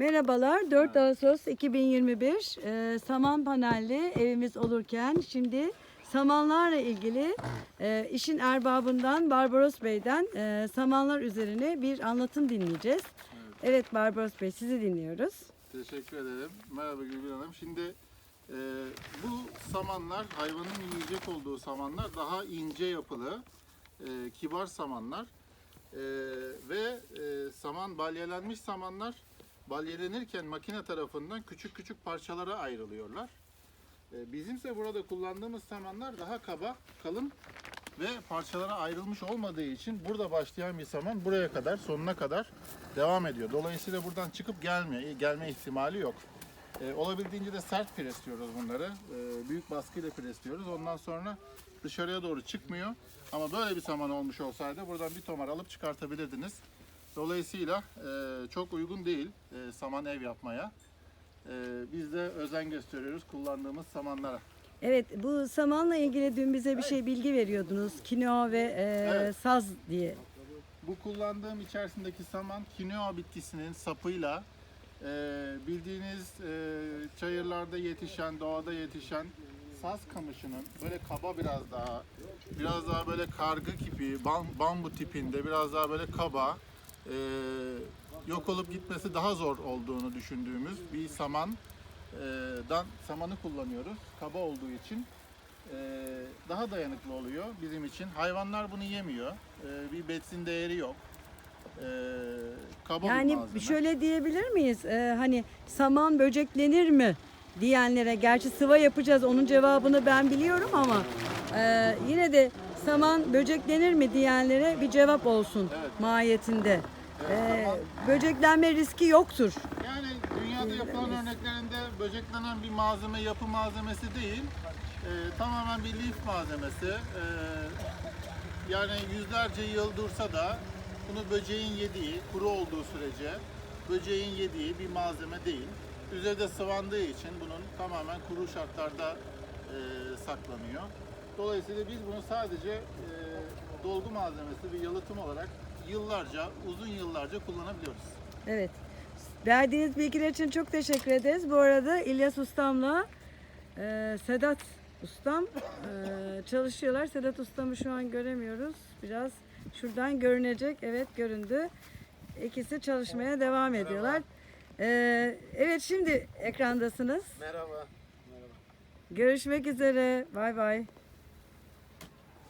Merhabalar. 4 Ağustos 2021 e, saman panelli evimiz olurken şimdi samanlarla ilgili e, işin erbabından Barbaros Bey'den e, samanlar üzerine bir anlatım dinleyeceğiz. Evet Barbaros Bey sizi dinliyoruz. Teşekkür ederim. Merhaba Gülbin Hanım. Şimdi e, bu samanlar hayvanın yiyecek olduğu samanlar daha ince yapılı, e, kibar samanlar E, ve e, saman balyelenmiş samanlar balyelenirken makine tarafından küçük küçük parçalara ayrılıyorlar. E, bizimse burada kullandığımız samanlar daha kaba, kalın ve parçalara ayrılmış olmadığı için burada başlayan bir saman buraya kadar, sonuna kadar devam ediyor. Dolayısıyla buradan çıkıp gelme, gelme ihtimali yok. E, olabildiğince de sert presliyoruz bunları. E, büyük baskıyla presliyoruz. Ondan sonra dışarıya doğru çıkmıyor. Ama böyle bir saman olmuş olsaydı buradan bir tomar alıp çıkartabilirdiniz. Dolayısıyla e, çok uygun değil e, saman ev yapmaya. E, biz de özen gösteriyoruz kullandığımız samanlara. Evet bu samanla ilgili dün bize bir şey bilgi veriyordunuz. Kinoa ve e, Evet. saz diye. Bu kullandığım içerisindeki saman kinoa bitkisinin sapıyla e, bildiğiniz e, çayırlarda yetişen, doğada yetişen saz kamışının böyle kaba biraz daha, biraz daha böyle kargı gibi, bam- bambu tipinde, biraz daha böyle kaba, e, yok olup gitmesi daha zor olduğunu düşündüğümüz bir saman e, dan samanı kullanıyoruz. Kaba olduğu için e, daha dayanıklı oluyor bizim için. Hayvanlar bunu yemiyor. E, bir besin değeri yok. E, kaba bir Yani malzeme. şöyle diyebilir miyiz? Ee, hani saman böceklenir mi diyenlere gerçi sıva yapacağız onun cevabını ben biliyorum ama e, yine de saman böceklenir mi diyenlere bir cevap olsun Evet. mahiyetinde. Ee, böceklenme riski yoktur. Yani dünyada yapılan örneklerinde böceklenen bir malzeme yapı malzemesi değil. E, tamamen bir lif malzemesi. E, yani yüzlerce yıl dursa da bunu böceğin yediği, kuru olduğu sürece böceğin yediği bir malzeme değil. Üzerinde sıvandığı için bunun tamamen kuru şartlarda e, saklanıyor. Dolayısıyla biz bunu sadece e, dolgu malzemesi bir yalıtım olarak yıllarca, uzun yıllarca kullanabiliyoruz. Evet. Verdiğiniz bilgiler için çok teşekkür ederiz. Bu arada İlyas Ustam'la e, Sedat Ustam e, çalışıyorlar. Sedat Ustam'ı şu an göremiyoruz. Biraz şuradan görünecek. Evet göründü. İkisi çalışmaya devam ediyorlar. E, evet şimdi ekrandasınız. Merhaba. Görüşmek üzere. Bay bay.